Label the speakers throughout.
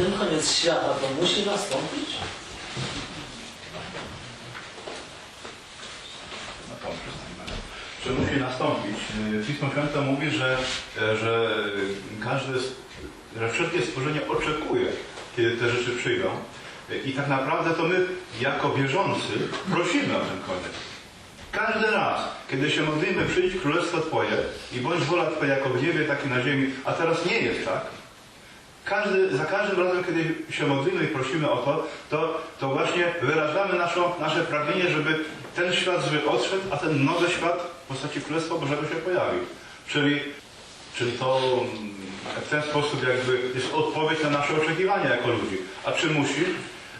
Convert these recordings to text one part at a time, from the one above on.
Speaker 1: ten koniec świata to musi nastąpić?
Speaker 2: Czy musi nastąpić? Pismo Święte mówi, że, że każde, że wszelkie stworzenie oczekuje, kiedy te rzeczy przyjdą. I tak naprawdę to my, jako wierzący, prosimy o ten koniec. Każdy raz, kiedy się modlimy, przyjdź królestwo Twoje i bądź wola Twoja jako w niebie, tak i na ziemi, a teraz nie jest tak. Każdy, za każdym razem, kiedy się modlimy i prosimy o to, to, to właśnie wyrażamy naszą, nasze pragnienie, żeby ten świat zły odszedł, a ten nowy świat w postaci Królestwa Bożego się pojawił. Czyli, czyli to mm, w ten sposób jakby jest odpowiedź na nasze oczekiwania jako ludzi. A czy musi?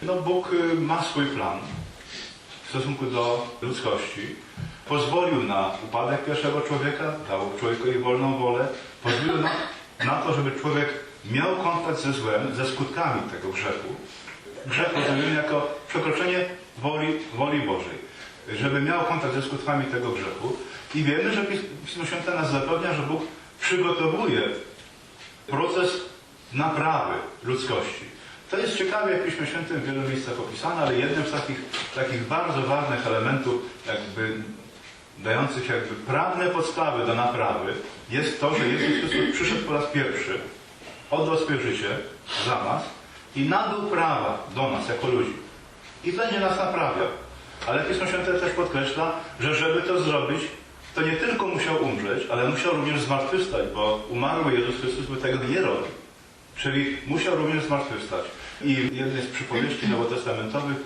Speaker 2: No Bóg y, ma swój plan w stosunku do ludzkości. Pozwolił na upadek pierwszego człowieka, dał człowiekowi wolną wolę, pozwolił na, na to, żeby człowiek miał kontakt ze złem, ze skutkami tego grzechu. Grzech rozumiemy jako przekroczenie woli, woli Bożej. Żeby miał kontakt ze skutkami tego grzechu. I wiemy, że Pis- Pismo Święte nas zapewnia, że Bóg przygotowuje proces naprawy ludzkości. To jest ciekawie w Piśmie Świętym w wielu miejscach opisane, ale jednym z takich, takich bardzo ważnych elementów, jakby dających jakby prawne podstawy do naprawy, jest to, że Jezus Chrystus przyszedł po raz pierwszy, oddał swoje życie za nas i nabył prawa do nas jako ludzi. I będzie nas naprawiał. Ale Pismo Święte też podkreśla, że żeby to zrobić, to nie tylko musiał umrzeć, ale musiał również zmartwychwstać, bo umarły Jezus Chrystus by tego nie robił. Czyli musiał również zmartwychwstać. I w jednej z przypowieści nowotestamentowych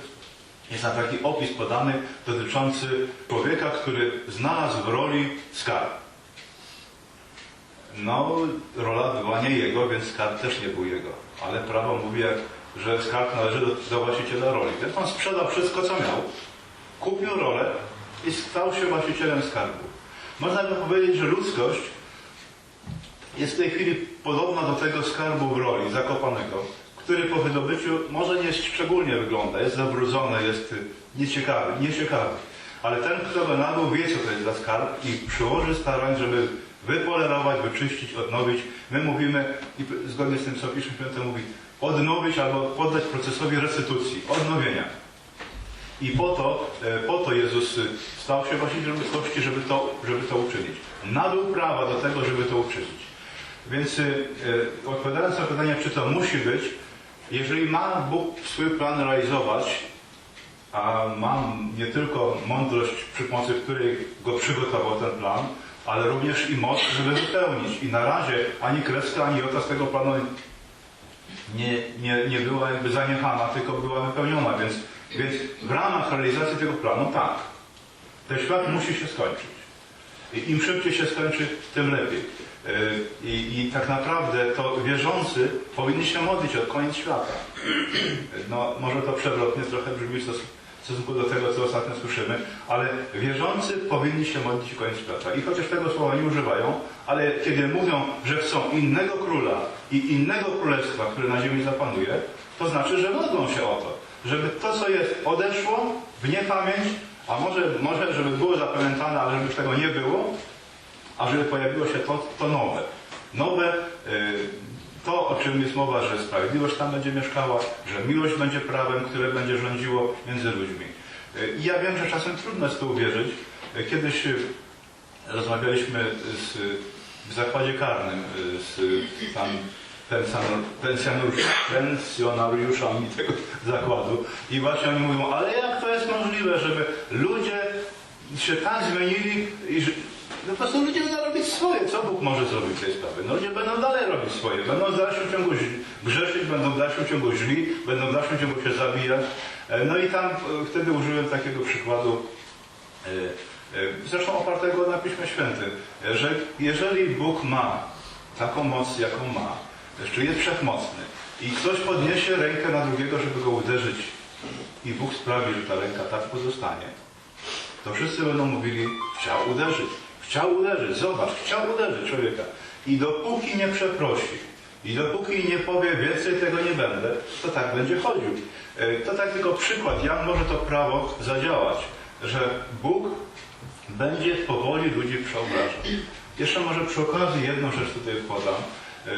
Speaker 2: jest tam taki opis podany dotyczący człowieka, który znalazł w roli skarb. No, rola była nie jego, więc skarb też nie był jego. Ale prawo mówi, że skarb należy do, do właściciela roli. Więc on sprzedał wszystko, co miał, kupił rolę i stał się właścicielem skarbu. Można by powiedzieć, że ludzkość jest w tej chwili podobna do tego skarbu w roli zakopanego, który po wydobyciu może nie szczególnie wygląda, jest zabrudzony, jest nieciekawy, nieciekawy. Ale ten, kto go nabył, wie, co to jest za skarb i przyłoży starań, żeby wypolerować, wyczyścić, odnowić. My mówimy, i zgodnie z tym, co Pismo Święte mówi, odnowić albo poddać procesowi restytucji, odnowienia. I po to, e, po to Jezus y, stał się właścicielem ludzkości, żeby to, żeby to uczynić. Nabył prawa do tego, żeby to uczynić. Więc y, odpowiadając na pytanie, czy to musi być, jeżeli ma Bóg swój plan realizować, a mam nie tylko mądrość, przy pomocy której go przygotował ten plan, ale również i moc, żeby wypełnić. I na razie ani kreska, ani jota z tego planu nie, nie, nie była jakby zaniechana, tylko była wypełniona. Więc, więc w ramach realizacji tego planu tak. Ten świat musi się skończyć. I im szybciej się skończy, tym lepiej. Yy, I, I tak naprawdę to wierzący powinni się modlić o koniec świata. No, może to przewrotnie trochę brzmi w stos- w stosunku do tego, co ostatnio słyszymy, ale wierzący powinni się modlić o koniec świata. I chociaż tego słowa nie używają, ale kiedy mówią, że chcą innego króla i innego królestwa, które na ziemi zapanuje, to znaczy, że modlą się o to, żeby to, co jest, odeszło w niepamięć, a może, może żeby było zapamiętane, ale żeby tego nie było, a żeby pojawiło się to, to nowe. Nowe, y, to o czym jest mowa, że sprawiedliwość tam będzie mieszkała, że miłość będzie prawem, które będzie rządziło między ludźmi. Y, I ja wiem, że czasem trudno jest to uwierzyć. Y, Kiedyś y, rozmawialiśmy z, w zakładzie karnym z tam pensjon- pensjonariusz- pensjonariuszami tego zakładu i właśnie oni mówią, ale jak to jest możliwe, żeby ludzie się tak zmienili no po prostu ludzie będą robić swoje. Co Bóg może zrobić w tej sprawie? No ludzie będą dalej robić swoje. Będą w dalszym ciągu grzeszyć, będą w dalszym ciągu źli, będą w dalszym ciągu się zabijać. E, No i tam e, wtedy użyłem takiego przykładu e, zresztą opartego na Piśmie Świętym, że jeżeli Bóg ma taką moc, jaką ma, jeszcze jest wszechmocny i ktoś podniesie rękę na drugiego, żeby go uderzyć i Bóg sprawi, że ta ręka tak pozostanie, to wszyscy będą mówili, chciał uderzyć, chciał uderzyć, zobacz, chciał uderzyć człowieka. I dopóki nie przeprosi, i dopóki nie powie, więcej tego nie będę, to tak będzie chodził. E, To tak tylko przykład, jak może to prawo zadziałać, że Bóg będzie powoli ludzi przeobrażał. Jeszcze może przy okazji jedną rzecz tutaj podam, e,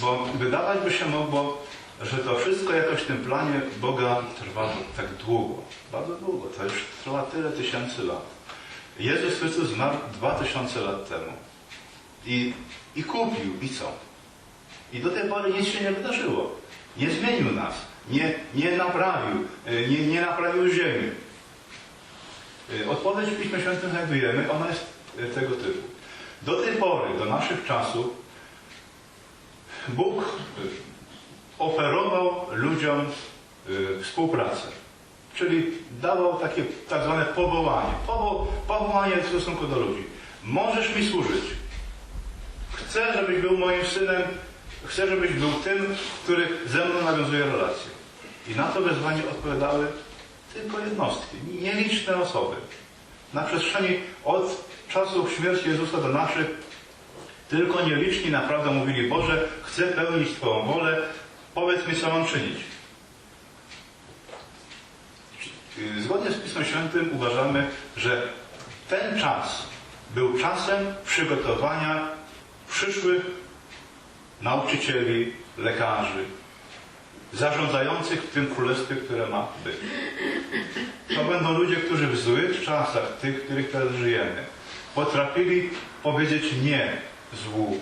Speaker 2: bo wydawać by się mogło, że to wszystko jakoś w tym planie Boga trwa tak długo, bardzo długo, to już trwa tyle tysięcy lat. Jezus Chrystus zmarł dwa tysiące lat temu i, i kupił, i co? I do tej pory nic się nie wydarzyło. Nie zmienił nas, nie, nie naprawił, y, nie, nie naprawił ziemi. Y, Odpowiedź w Piśmie Świętym znajdujemy, ona jest y, tego typu. Do tej pory, do naszych czasów, Bóg oferował ludziom współpracę. Czyli dawał takie tak zwane powołanie. Powo, powołanie w stosunku do ludzi. Możesz mi służyć. Chcę, żebyś był moim synem. Chcę, żebyś był tym, który ze mną nawiązuje relacje. I na to wezwanie odpowiadały tylko jednostki, nieliczne osoby. Na przestrzeni od czasów śmierci Jezusa do naszych tylko nieliczni naprawdę mówili Boże, chcę pełnić Twoją wolę, powiedz mi, co mam czynić. Zgodnie z Pismem Świętym uważamy, że ten czas był czasem przygotowania przyszłych nauczycieli, lekarzy, zarządzających w tym królestwie, które ma być. To będą ludzie, którzy w złych czasach, tych, w których teraz żyjemy, potrafili powiedzieć nie złu,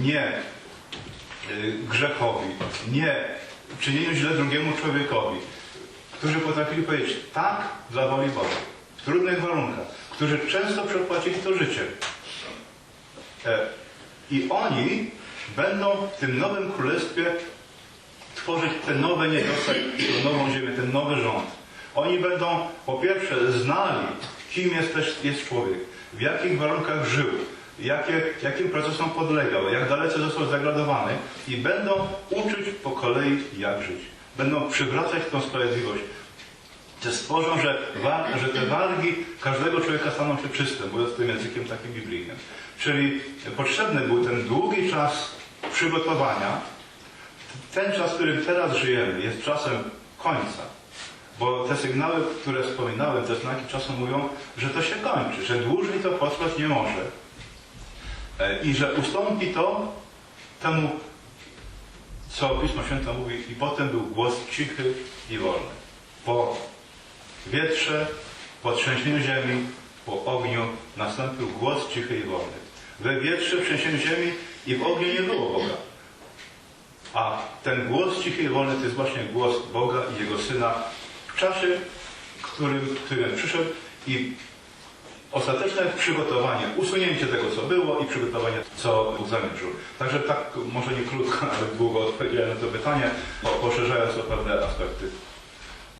Speaker 2: nie y, grzechowi, nie czynieniu źle drugiemu człowiekowi, którzy potrafili powiedzieć tak dla woli Boga, w trudnych warunkach, którzy często przepłacili to życie. E, I oni będą w tym nowym królestwie tworzyć te nowe niebiosa i tę nową ziemię, ten nowy rząd. Oni będą po pierwsze znali, kim jest, jest człowiek, w jakich warunkach żył, jakie, jakim procesom podlegał, jak dalece został zagradowany i będą uczyć po kolei, jak żyć. Będą przywracać tą sprawiedliwość. Te stworzą, że, że te wargi każdego człowieka staną się czyste, mówiąc tym językiem takim biblijnym. Czyli potrzebny był ten długi czas przygotowania, ten czas, w którym teraz żyjemy, jest czasem końca. Bo te sygnały, które wspominałem, te znaki czasu mówią, że to się kończy, że dłużej to potrwać nie może. E, I że ustąpi to temu, co Pismo Święte mówi, i potem był głos cichy i wolny. Po wietrze, po trzęsieniu ziemi, po ogniu nastąpił głos cichy i wolny. We wietrze, w trzęsieniu ziemi i w ogniu nie było Boga. A ten głos cichy i wolny to jest właśnie głos Boga i Jego Syna w czasie, którym, którym przyszedł i ostateczne przygotowanie, usunięcie tego, co było i przygotowanie, co Bóg zamierzył. Także tak, może nie krótko, ale długo odpowiedziałem na to pytanie, po- poszerzając o pewne aspekty